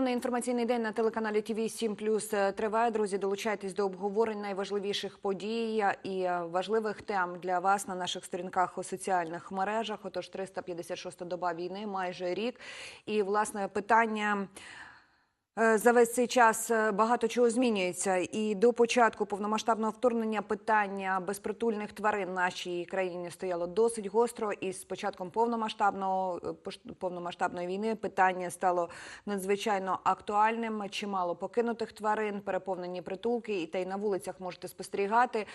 Головний інформаційний день на телеканалі ТВ 7 плюс триває. Друзі, долучайтесь до обговорень найважливіших подій і е, важливих тем для вас на наших сторінках у соціальних мережах. Отож, 356 доба війни, майже рік. І власне питання. Е, За весь цей час е, багато чого змінюється, і до початку повномасштабного вторгнення питання безпритульних тварин в нашій країні стояло досить гостро. І з початком повномасштабного е, повномасштабної війни питання стало надзвичайно актуальним. Чимало покинутих тварин, переповнені притулки, і та й на вулицях можете спостерігати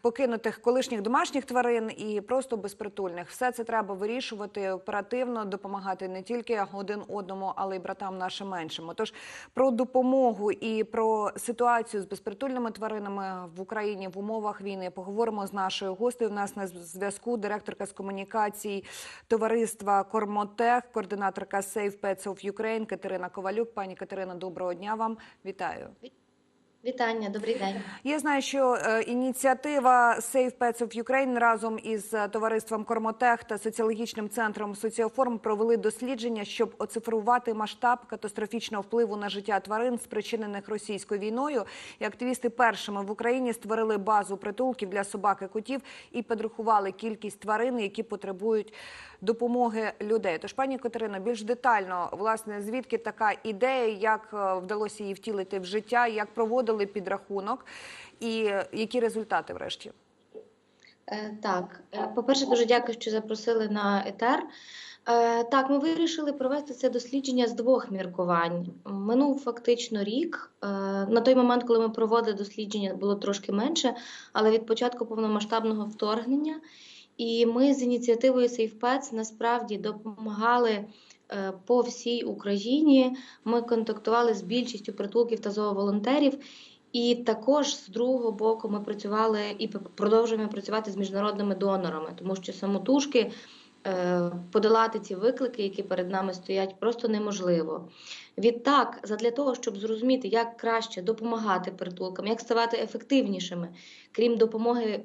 покинутих колишніх домашніх тварин і просто безпритульних. Все це треба вирішувати оперативно, допомагати не тільки один одному, але й братам нашим меншим. Тож про допомогу і про ситуацію з безпритульними тваринами в Україні в умовах війни поговоримо з нашою гостею. У нас на зв'язку директорка з комунікацій товариства Кормотех, координаторка Save Pets of Ukraine Катерина Ковалюк. Пані Катерина, доброго дня вам. Вітаю. Вітання, добрий день. Я знаю, що е, ініціатива Save Pets of Ukraine разом із е, товариством Кормотех та соціологічним центром Соціоформ провели дослідження, щоб оцифрувати масштаб катастрофічного впливу на життя тварин, спричинених російською війною. І активісти першими в Україні створили базу притулків для собак і котів і підрахували кількість тварин, які потребують допомоги людей. Тож, пані Катерино, більш детально, власне, звідки така ідея, як е, вдалося її втілити в життя, як проводили підрахунок, і які результати врешті? Е, Так, е, по-перше, дуже дякую, що запросили на етер. Е, Так, ми вирішили провести це дослідження з двох міркувань. Минув фактично рік. На той момент, коли ми проводили дослідження, було трошки менше, але від початку повномасштабного вторгнення. І ми з ініціативою SafePets насправді допомагали по всій Україні. Ми контактували з більшістю притулків та зооволонтерів. І також з другого боку ми працювали і продовжуємо працювати з міжнародними донорами, тому що самотужки е, подолати ці виклики, які перед нами стоять, просто неможливо. Відтак, задля того, щоб зрозуміти, як краще допомагати притулкам, як ставати ефективнішими, крім допомоги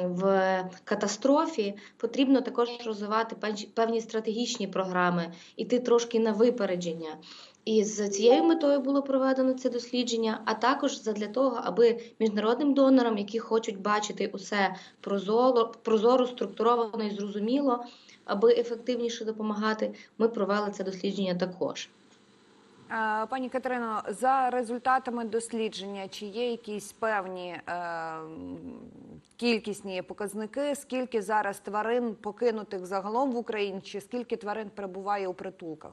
в катастрофі, потрібно також розвивати певні стратегічні програми, іти трошки на випередження. І з цією метою було проведено це дослідження, а також задля того, аби міжнародним донорам, які хочуть бачити усе прозоро, прозоро структуровано і зрозуміло, аби ефективніше допомагати, ми провели це дослідження також. Пані Катерино, за результатами дослідження, чи є якісь певні е, кількісні показники, скільки зараз тварин покинутих загалом в Україні, чи скільки тварин перебуває у притулках?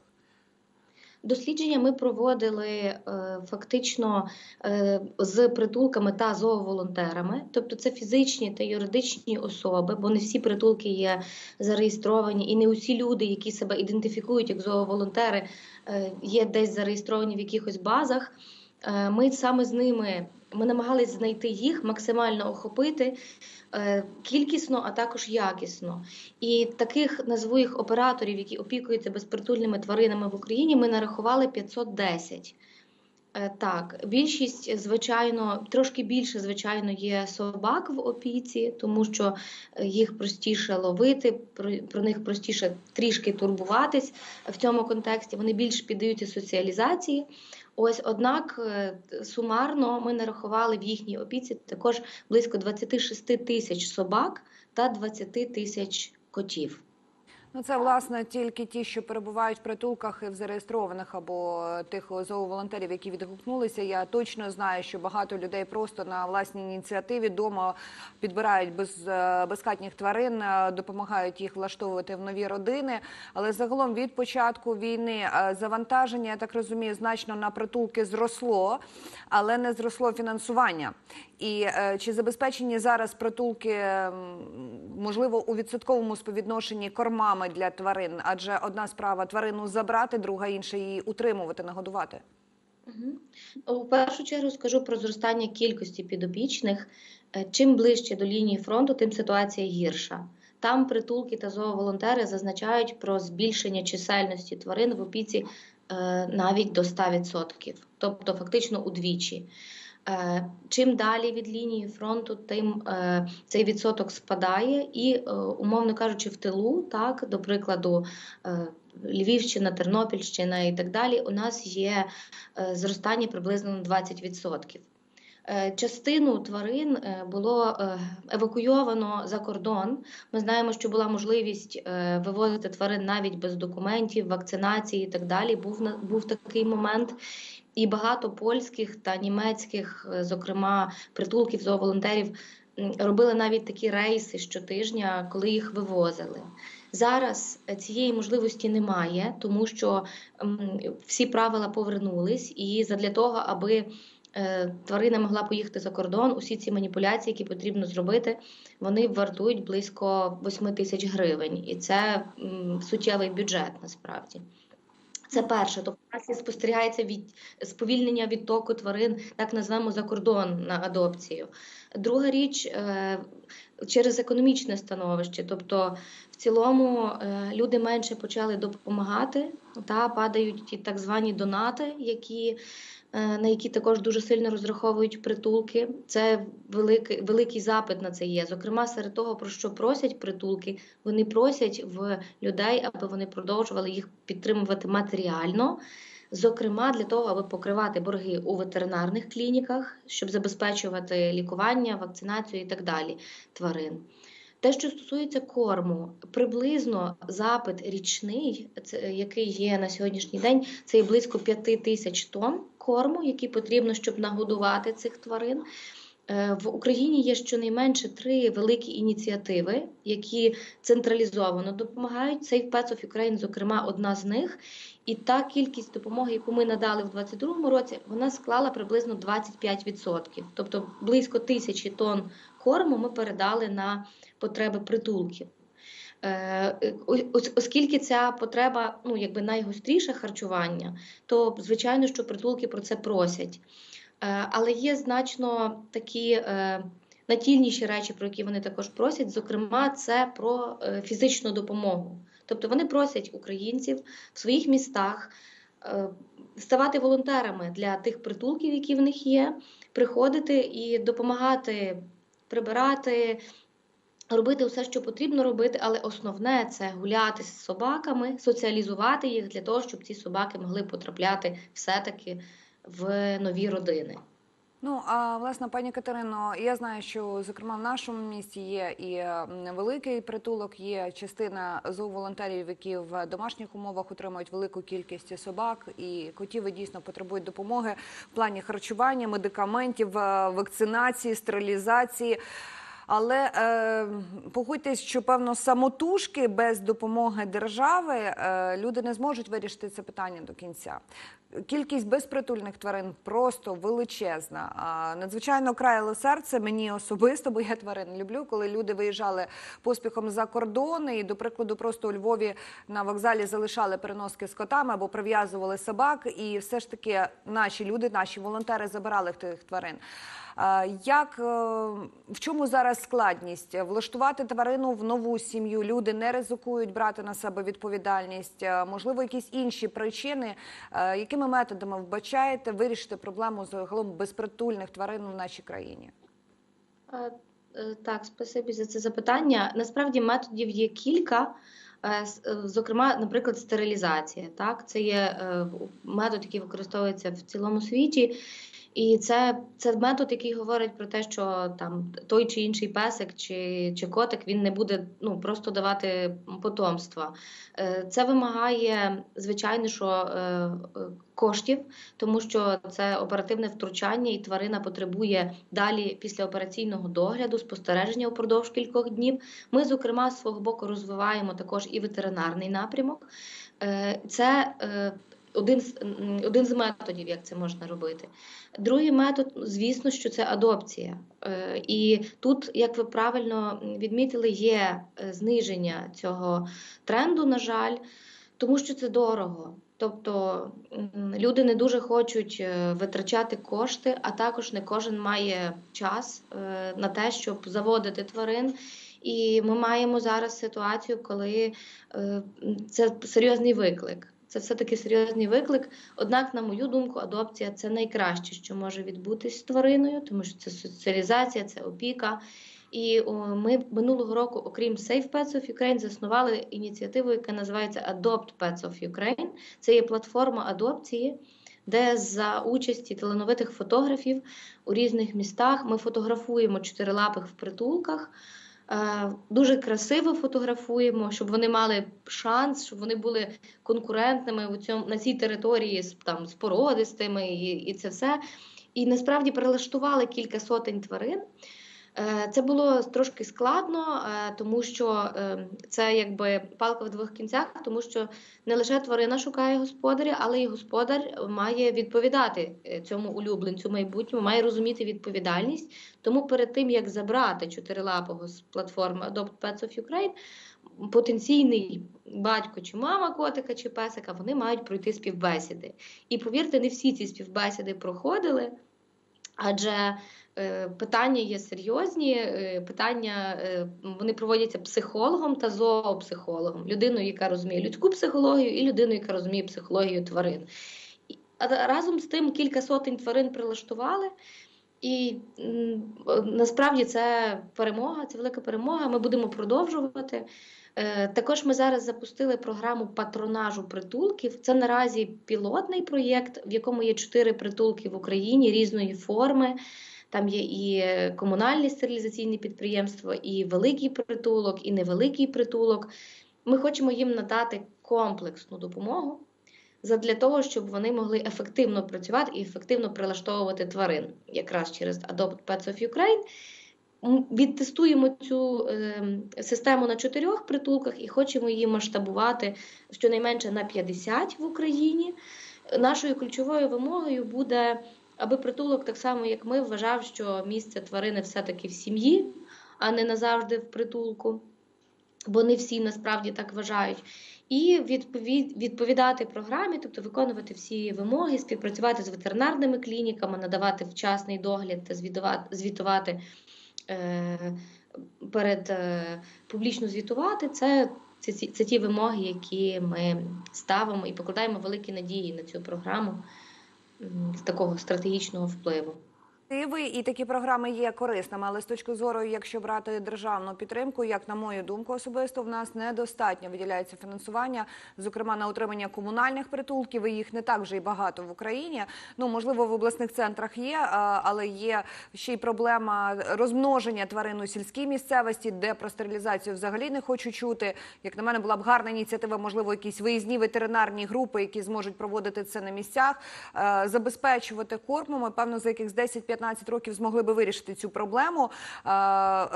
Дослідження ми проводили е, фактично е, з притулками та зооволонтерами, тобто це фізичні та юридичні особи, бо не всі притулки є зареєстровані, і не усі люди, які себе ідентифікують як зооволонтери, е, є десь зареєстровані в якихось базах. Ми саме з ними ми намагались знайти їх, максимально охопити е, кількісно, а також якісно. І таких назву їх операторів, які опікуються безпритульними тваринами в Україні, ми нарахували 510. Е, Так, більшість, звичайно, трошки більше, звичайно, є собак в опіці, тому що е, їх простіше ловити, про, них простіше трішки турбуватись в цьому контексті. Вони більш піддаються соціалізації. Ось, однак, е, сумарно ми нарахували в їхній опіці також близько 26 тисяч собак та 20 тисяч котів. Ну, це власне тільки ті, що перебувають в притулках і в зареєстрованих або е, тих зооволонтерів, які відгукнулися. Я точно знаю, що багато людей просто на власній ініціативі вдома підбирають без, е, безхатніх тварин, е, допомагають їх влаштовувати в нові родини. Але загалом від початку війни е, завантаження, я так розумію, значно на притулки зросло, але не зросло фінансування. І е, чи забезпечені зараз притулки, можливо, у відсотковому співвідношенні кормами для тварин? Адже одна справа тварину забрати, друга інша її утримувати, нагодувати. У першу чергу скажу про зростання кількості підопічних. Е, Чим ближче до лінії фронту, тим ситуація гірша. Там притулки та зооволонтери зазначають про збільшення чисельності тварин в опіці е, навіть до 100%, тобто фактично удвічі. Е, Чим далі від лінії фронту, тим е, цей відсоток спадає, і, е, умовно кажучи, в тилу, так, до прикладу, Львівщина, Тернопільщина і так далі, у нас є зростання приблизно на 20%. Е, Частину тварин було евакуйовано за кордон. Ми знаємо, що була можливість вивозити тварин навіть без документів, вакцинації і так далі. Був був такий момент. І багато польських та німецьких, е, зокрема, притулків зооволонтерів робили навіть такі рейси щотижня, коли їх вивозили. Зараз е, цієї можливості немає, тому що всі правила повернулись, і задля того, аби е, тварина могла поїхати за кордон, усі ці маніпуляції, які потрібно зробити, вони вартують близько 8 тисяч гривень, і це суттєвий бюджет насправді. Це перше, тобто у нас спостерігається від сповільнення відтоку тварин, так називаємо за кордон на адопцію. Друга річ е, через економічне становище, тобто в цілому е, люди менше почали допомагати, та падають ті так звані донати, які на які також дуже сильно розраховують притулки. Це великий, великий запит на це є. Зокрема, серед того, про що просять притулки, вони просять в людей, аби вони продовжували їх підтримувати матеріально. Зокрема, для того, аби покривати борги у ветеринарних клініках, щоб забезпечувати лікування, вакцинацію і так далі тварин. Те, що стосується корму, приблизно запит річний, який є на сьогоднішній день, це є близько 5 тисяч тонн корму, який потрібно, щоб нагодувати цих тварин. Е, В Україні є щонайменше три великі ініціативи, які централізовано допомагають. Save Pets of Ukraine, зокрема, одна з них. І та кількість допомоги, яку ми надали в 2022 році, вона склала приблизно 25%. Тобто близько тисячі тонн корму ми передали на потреби притулків. Е, Оскільки ця потреба ну, якби найгостріше харчування, то звичайно, що притулки про це просять. Е, Але є значно такі е, натільніші речі, про які вони також просять. Зокрема, це про фізичну допомогу. Тобто вони просять українців в своїх містах ставати волонтерами для тих притулків, які в них є, приходити і допомагати прибирати. Робити все, що потрібно робити, але основне це гуляти з собаками, соціалізувати їх для того, щоб ці собаки могли потрапляти все-таки в нові родини. Ну а власне, пані Катерино, я знаю, що зокрема в нашому місті є і великий притулок, є частина зооволонтерів, які в домашніх умовах отримують велику кількість собак і котів і дійсно потребують допомоги в плані харчування, медикаментів, е, вакцинації, стерилізації. Але е, погодьтесь, що певно самотужки без допомоги держави е, люди не зможуть вирішити це питання до кінця. Кількість безпритульних тварин просто величезна. Надзвичайно краяло серце мені особисто, бо я тварин люблю, коли люди виїжджали поспіхом за кордон і, до прикладу, просто у Львові на вокзалі залишали переноски з котами або прив'язували собак, і все ж таки наші люди, наші волонтери забирали тих тварин. Як е, в чому зараз складність влаштувати тварину в нову сім'ю? Люди не ризикують брати на себе відповідальність. Е, Можливо, якісь інші причини, Е, якими методами вбачаєте вирішити проблему загалом безпритульних тварин в нашій країні? Е, е, Так, спасибі за це запитання. Насправді методів є кілька. Е, Зокрема, наприклад, стерилізація. Так, це є метод, який використовується в цілому світі. І це, це метод, який говорить про те, що там той чи інший песик чи, чи котик він не буде ну, просто давати потомства. Е, Це вимагає, звичайно, що е, коштів, тому що це оперативне втручання, і тварина потребує далі післяопераційного догляду, спостереження упродовж кількох днів. Ми, зокрема, з свого боку розвиваємо також і ветеринарний напрямок. Е, Це один з, один з методів, як це можна робити. Другий метод, звісно, що це адопція. Е, І тут, як ви правильно відмітили, є е, зниження цього тренду, на жаль, тому що це дорого. Тобто люди не дуже хочуть е, витрачати кошти, а також не кожен має час на те, щоб заводити тварин. І ми маємо зараз ситуацію, коли це серйозний виклик. Це все-таки серйозний виклик. Однак, на мою думку, адопція це найкраще, що може відбутись з твариною, тому що це соціалізація, це опіка. І ми минулого року, окрім Save Pets of Ukraine, заснували ініціативу, яка називається Adopt Pets of Ukraine. Це є платформа адопції, де за участі талановитих фотографів у різних містах ми фотографуємо чотирилапих в притулках. Е, Дуже красиво фотографуємо, щоб вони мали шанс, щоб вони були конкурентними у цьому на цій території з там з породистими і, і це все. І насправді прилаштували кілька сотень тварин. Е, Це було трошки складно, е, тому що е, це якби палка в двох кінцях, тому що не лише тварина шукає господаря, але й господар має відповідати цьому улюбленцю майбутньому, має розуміти відповідальність. Тому перед тим як забрати чотирилапого з платформи Adopt Pets of Ukraine, потенційний батько чи мама котика чи песика, вони мають пройти співбесіди. І повірте, не всі ці співбесіди проходили, адже питання є серйозні, е, питання е, вони проводяться психологом та зоопсихологом, людиною, яка розуміє людську психологію, і людиною, яка розуміє психологію тварин. Разом з тим кілька сотень тварин прилаштували. І насправді це перемога, це велика перемога. Ми будемо продовжувати. Е, Також ми зараз запустили програму патронажу притулків. Це наразі пілотний проєкт, в якому є чотири притулки в Україні різної форми. Там є і комунальні стерилізаційні підприємства, і великий притулок, і невеликий притулок. Ми хочемо їм надати комплексну допомогу задля того, щоб вони могли ефективно працювати і ефективно прилаштовувати тварин, якраз через Adopt Pets of Ukraine. Відтестуємо цю е, систему на чотирьох притулках і хочемо її масштабувати щонайменше на 50 в Україні. Нашою ключовою вимогою буде, аби притулок, так само як ми, вважав, що місце тварини все-таки в сім'ї, а не назавжди в притулку, бо не всі насправді так вважають. І відповідати програмі, тобто виконувати всі вимоги, співпрацювати з ветеринарними клініками, надавати вчасний догляд та звітувати, е, перед е, публічно звітувати. Це, це, це ті вимоги, які ми ставимо і покладаємо великі надії на цю програму такого стратегічного впливу. Ініціативи і такі програми є корисними, але з точки зору, якщо брати державну підтримку, як на мою думку, особисто в нас недостатньо виділяється фінансування, зокрема на утримання комунальних притулків. і Їх не так вже й багато в Україні. Ну можливо, в обласних центрах є, але є ще й проблема розмноження тварин у сільській місцевості, де про стерилізацію взагалі не хочу чути. Як на мене, була б гарна ініціатива, можливо, якісь виїзні ветеринарні групи, які зможуть проводити це на місцях, е, забезпечувати кормом. Певно, за якихось 10-15 років змогли би вирішити цю проблему, е,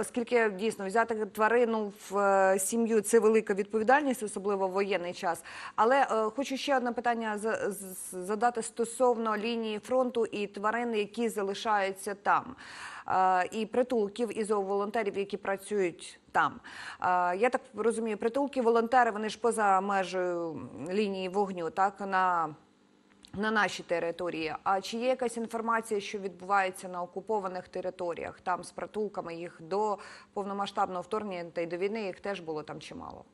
оскільки дійсно взяти тварину в е, сім'ю це велика відповідальність, особливо в воєнний час. Але е, хочу ще одне питання задати стосовно лінії фронту і тварин, які залишаються там. І притулків і зооволонтерів, які працюють там. Я так розумію, притулки, волонтери, вони ж поза межею лінії вогню, так на на нашій території. А чи є якась інформація, що відбувається на окупованих територіях, там з притулками їх до повномасштабного вторгнення та й до війни їх теж було там чимало?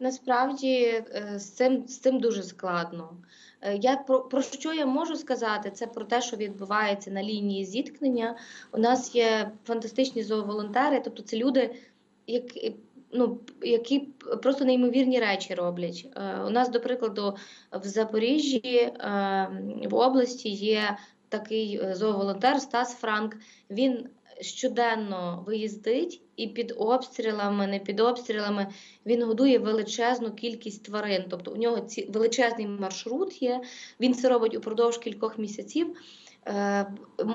Насправді е, з цим, з цим дуже складно. Е, Я про, про що я можу сказати? Це про те, що відбувається на лінії зіткнення. У нас є фантастичні зооволонтери, тобто це люди, які, ну, які просто неймовірні речі роблять. Е, У нас, до прикладу, в Запоріжжі е, в області є такий е, зооволонтер Стас Франк. Він щоденно виїздить і під обстрілами, не під обстрілами він годує величезну кількість тварин. Тобто у нього ці величезний маршрут є. Він це робить упродовж кількох місяців. Е,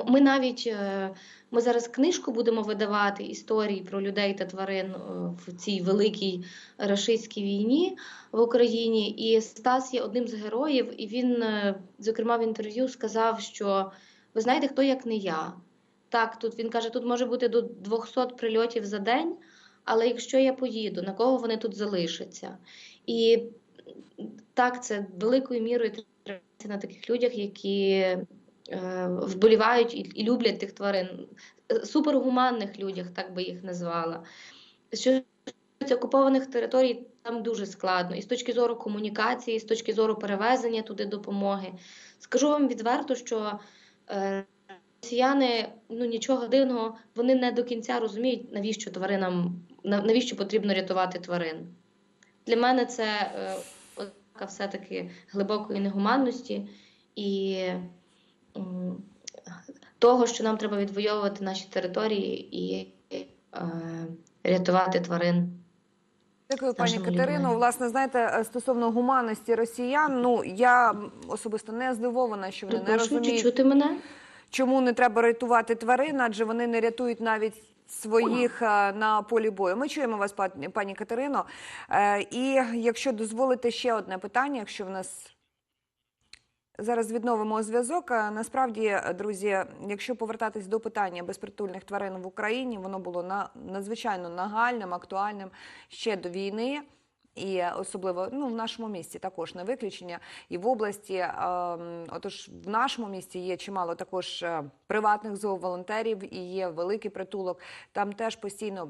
Ми навіть е, ми зараз книжку будемо видавати історії про людей та тварин е, в цій великій рашистській війні в Україні. І Стас є одним з героїв, і він, зокрема, в інтерв'ю сказав, що ви знаєте, хто як не я. Так, тут він каже, тут може бути до 200 прильотів за день, але якщо я поїду, на кого вони тут залишаться? І так, це великою мірою на таких людях, які вболівають і, люблять тих тварин, Е, супергуманних людях, так би їх назвала. Що окупованих територій, там дуже складно. І з точки зору комунікації, і з точки зору перевезення туди допомоги. Скажу вам відверто, що е, росіяни, ну нічого дивного, вони не до кінця розуміють, навіщо тваринам, навіщо потрібно рятувати тварин. Для мене це е, ознака все-таки глибокої негуманності і того, що нам треба відвоювати наші території і е, рятувати тварин. Дякую, пані Катерино. Власне, знаєте, е, стосовно гуманності росіян, ну я особисто не здивована, що вони не розуміють, чути мене? чому не треба рятувати тварин, адже вони не рятують навіть своїх е, на полі бою. Ми чуємо вас, пані Катерино. І якщо дозволите ще одне питання, якщо в нас. Зараз відновимо зв'язок. Насправді, друзі, якщо повертатись до питання безпритульних тварин в Україні, воно було на надзвичайно нагальним, актуальним ще до війни. І особливо ну, в нашому місті також не виключення, і в області. Отож, в нашому місті є чимало також е, приватних зооволонтерів і є великий притулок. Там теж постійно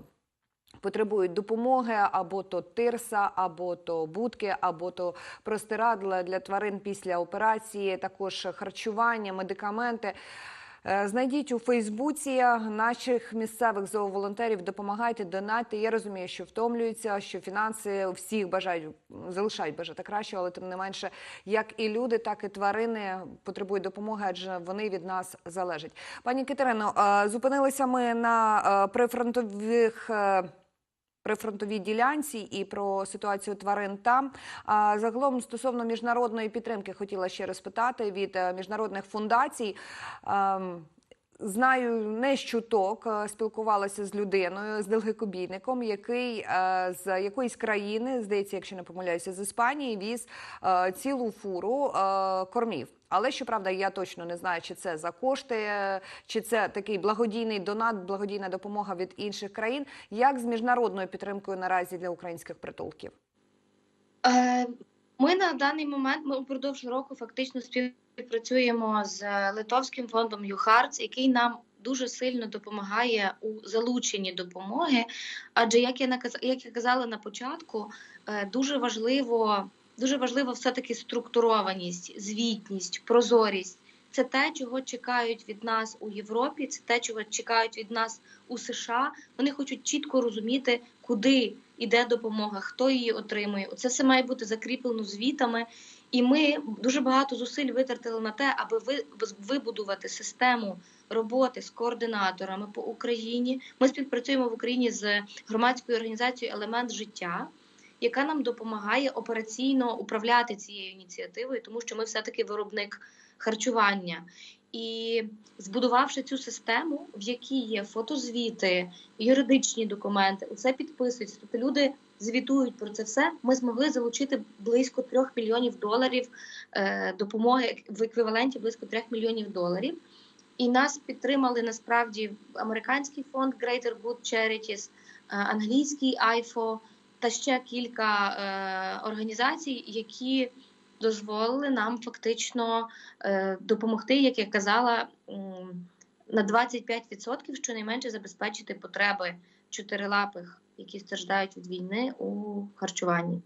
потребують допомоги або то тирса, або то будки, або то простирадла для тварин після операції, також харчування, медикаменти. Е, Знайдіть у Фейсбуці наших місцевих зооволонтерів, допомагайте, донайте. Я розумію, що втомлюються, що фінанси всіх бажають залишають бажати кращого, але тим не менше, як і люди, так і тварини потребують допомоги, адже вони від нас залежать. Пані Катерино, е, зупинилися ми на е, прифронтових. Прифронтовій ділянці і про ситуацію тварин там. Загалом стосовно міжнародної підтримки хотіла ще розпитати від е, міжнародних фундацій. Знаю не з чуток, е, спілкувалася з людиною, з далекобійником, який е, з якоїсь країни, здається, якщо не помиляюся, з Іспанії віз е, цілу фуру кормів. Але щоправда, я точно не знаю, чи це за кошти, чи це такий благодійний донат, благодійна допомога від інших країн. Як з міжнародною підтримкою наразі для українських притулків? Ми на даний момент ми упродовж року фактично співпрацюємо з литовським фондом ЮХАРЦ, який нам дуже сильно допомагає у залученні допомоги. Адже як я як я казала на початку, е, дуже важливо, дуже важливо все-таки структурованість, звітність, прозорість. Це те, чого чекають від нас у Європі, це те, чого чекають від нас у США. Вони хочуть чітко розуміти, куди йде допомога, хто її отримує. Це все має бути закріплено звітами. І ми дуже багато зусиль витратили на те, аби ви- вибудувати систему роботи з координаторами по Україні. Ми співпрацюємо в Україні з громадською організацією Елемент життя, яка нам допомагає операційно управляти цією ініціативою, тому що ми все-таки виробник харчування. І збудувавши цю систему, в якій є фотозвіти, юридичні документи, усе підписується. Тобто люди звітують про це все. Ми змогли залучити близько трьох мільйонів доларів е, допомоги в еквіваленті близько трьох мільйонів доларів. І нас підтримали насправді американський фонд Greater Good Charities, е, англійський IFO та ще кілька е, організацій, які дозволили нам фактично е, допомогти, як я казала, на 25% щонайменше забезпечити потреби чотирилапих, які страждають від війни у харчуванні.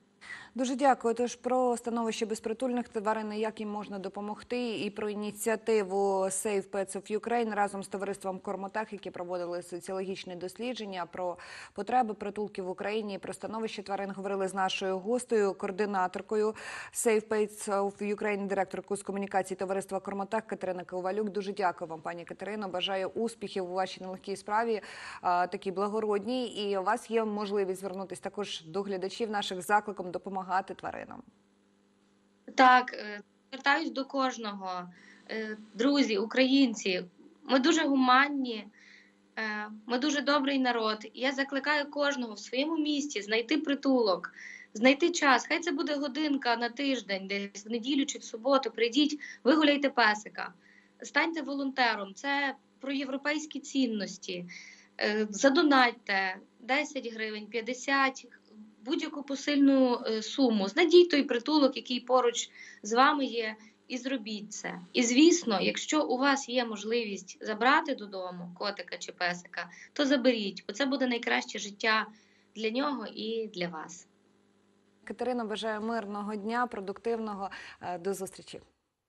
Дуже дякую. Тож про становище безпритульних тварин, як їм можна допомогти, і про ініціативу Save Pets of Ukraine разом з товариством Кормотех, які проводили соціологічне дослідження про потреби притулків в Україні, про становище тварин говорили з нашою гостею, координаторкою Save Pets of Ukraine, директоркою з комунікації товариства Кормотех Катерина Ковалюк. Дуже дякую вам, пані Катерино. Бажаю успіхів у вашій нелегкій справі, а, такій благородній. І у вас є можливість звернутися також до глядачів наших закликом допомагати тваринам. Так, е, звертаюсь до кожного. Е, Друзі, українці, ми дуже гуманні, е, ми дуже добрий народ. Я закликаю кожного в своєму місті знайти притулок, знайти час. Хай це буде годинка на тиждень, десь в неділю чи в суботу. Прийдіть, вигуляйте песика, станьте волонтером. Це про європейські цінності. Задонатьте 10 гривень, 50 будь-яку посильну е, суму. Знайдіть той притулок, який поруч з вами є, і зробіть це. І звісно, якщо у вас є можливість забрати додому котика чи песика, то заберіть, бо це буде найкраще життя для нього і для вас. Катерина, бажаю мирного дня, продуктивного. Е, До зустрічі.